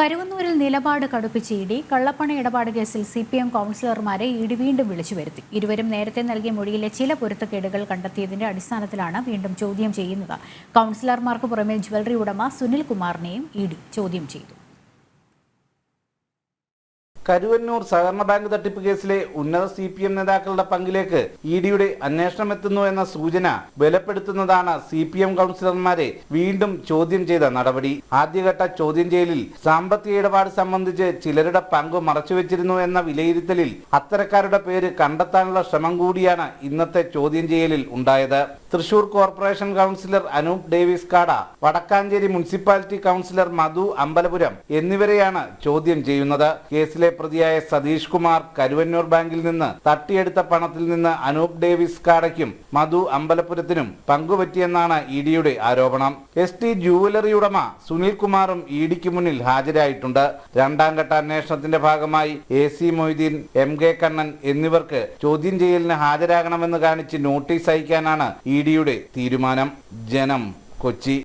കരുവന്നൂരിൽ നിലപാട് കടുപ്പിച്ച് E D കള്ളപ്പണ ഇടപാട് കേസിൽ സി പി എം കൗൺസിലർമാരെ ഇ ഡി വീണ്ടും വിളിച്ചു വരുത്തി. ഇരുവരും നേരത്തെ നൽകിയ മൊഴിയിലെ ചില പൊരുത്തക്കേടുകൾ കണ്ടെത്തിയതിന്റെ അടിസ്ഥാനത്തിലാണ് വീണ്ടും ചോദ്യം ചെയ്യുന്നത്. കൗൺസിലർമാർക്ക് പുറമെ ജ്വല്ലറി ഉടമ സുനിൽ കുമാറിനെയും ഇ ഡി ചോദ്യം ചെയ്തു. കരുവന്നൂർ സഹകരണ ബാങ്ക് തട്ടിപ്പ് കേസിലെ ഉന്നത സി പി എം നേതാക്കളുടെ പങ്കിലേക്ക് ഇ ഡിയുടെ അന്വേഷണം എത്തുന്നു എന്ന സൂചന ബലപ്പെടുത്തുന്നതാണ് സി പി എം കൗൺസിലർമാരെ വീണ്ടും ചോദ്യം ചെയ്ത നടപടി. ആദ്യഘട്ട ചോദ്യം ചെയ്യലിൽ സാമ്പത്തിക ഇടപാട് സംബന്ധിച്ച് ചിലരുടെ പങ്ക് മറച്ചുവെച്ചിരുന്നു എന്ന വിലയിരുത്തലിൽ അത്തരക്കാരുടെ പേര് കണ്ടെത്താനുള്ള ശ്രമം കൂടിയാണ് ഇന്നത്തെ ചോദ്യം ചെയ്യലിൽ ഉണ്ടായത്. Thrissur corporation councillor Anoop Davis Kada Vadakkanchery municipality councillor Madhu Ambalapuram എന്നിവരെയാണ് ചോദ്യം ചെയ്യുന്നത്. കേസിലെ പ്രതിയായ സതീഷ് കുമാർ കരുവന്നൂർ ബാങ്കിൽ നിന്ന് തട്ടിയെടുത്ത പണത്തിൽ നിന്ന് അനൂപ് ഡേവിസ് കാടയ്ക്കും മധു അമ്പലപുരത്തിനും പങ്കുപറ്റിയെന്നാണ് ഇ ഡിയുടെ ആരോപണം. എസ് ടി ജുവലറി ഉടമ സുനിൽകുമാറും ഇ ഡിക്ക് മുന്നിൽ ഹാജരായിട്ടുണ്ട്. രണ്ടാം ഘട്ട അന്വേഷണത്തിന്റെ ഭാഗമായി A C Moideen M K Kannan എന്നിവർക്ക് ചോദ്യം ചെയ്യലിന് ഹാജരാകണമെന്ന് കാണിച്ച് നോട്ടീസ് അയക്കാനാണ് ഇ ഡിയുടെ തീരുമാനം. ജനം കൊച്ചി.